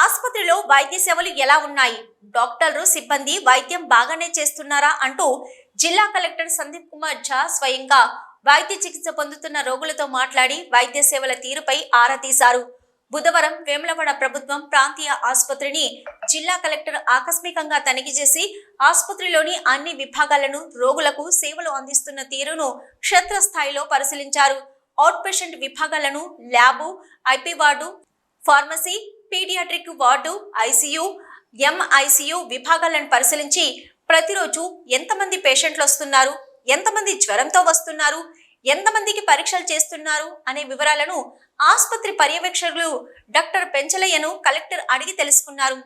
ఆసుపత్రిలో వైద్య సేవలు ఎలా ఉన్నాయి? డాక్టర్లు సిబ్బంది వైద్యం బాగానే చేస్తున్నారా? అంటూ జిల్లా కలెక్టర్ సందీప్ కుమార్ ఝా స్వయంగా వైద్య చికిత్స పొందుతున్న రోగులతో మాట్లాడి వైద్య సేవల తీరుపై ఆరా తీశారు. బుధవారం వేములవాడ ప్రభుత్వం ప్రాంతీయ ఆసుపత్రిని జిల్లా కలెక్టర్ ఆకస్మికంగా తనిఖీ చేసి ఆసుపత్రిలోని అన్ని విభాగాలను రోగులకు సేవలు అందిస్తున్న తీరును క్షేత్రస్థాయిలో పరిశీలించారు. అవుట్ పేషెంట్ విభాగాలను lab IP ward pharmacy paediatric ward ICU MICU విభాగాలను పరిశీలించి ప్రతిరోజు ఎంతమంది పేషెంట్లు వస్తున్నారు? ఎంతమంది జ్వరంతో వస్తున్నారు? ఎంతమందికి పరీక్షలు చేస్తున్నారు? అనే వివరాలను ఆసుపత్రి పర్యవేక్షకులు డాక్టర్ పెంచలయ్యను కలెక్టర్ అడిగి తెలుసుకున్నారు.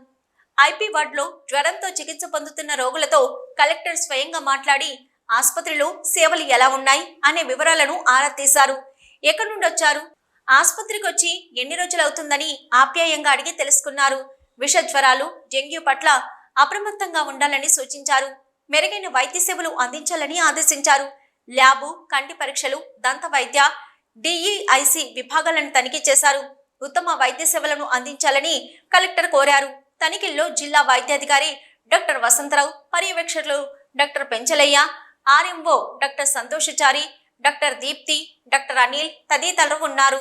ఐపీ వార్డులో జ్వరంతో చికిత్స పొందుతున్న రోగులతో కలెక్టర్ స్వయంగా మాట్లాడి ఆసుపత్రిలో సేవలు ఎలా ఉన్నాయి? అనే వివరాలను ఆరా తీశారు. ఎక్కడి నుండి వచ్చారు ఆసుపత్రికి వచ్చి ఎన్ని రోజులు అవుతుందని ఆప్యాయంగా అడిగి తెలుసుకున్నారు. విష జ్వరాలు డెంగ్యూ పట్ల అప్రమత్తంగా ఉండాలని సూచించారు. మెరుగైన వైద్య సేవలు అందించాలని ఆదేశించారు. ల్యాబు కంటి పరీక్షలు దంత వైద్య డిఈఐసి విభాగాలను తనిఖీ చేశారు. ఉత్తమ వైద్య సేవలను అందించాలని కలెక్టర్ కోరారు. తనిఖీల్లో జిల్లా వైద్యాధికారి doctor Vasantrao పర్యవేక్షకులు doctor Penchalaiah RMO doctor Santoshachari doctor Deepthi doctor Anil తదితరులు ఉన్నారు.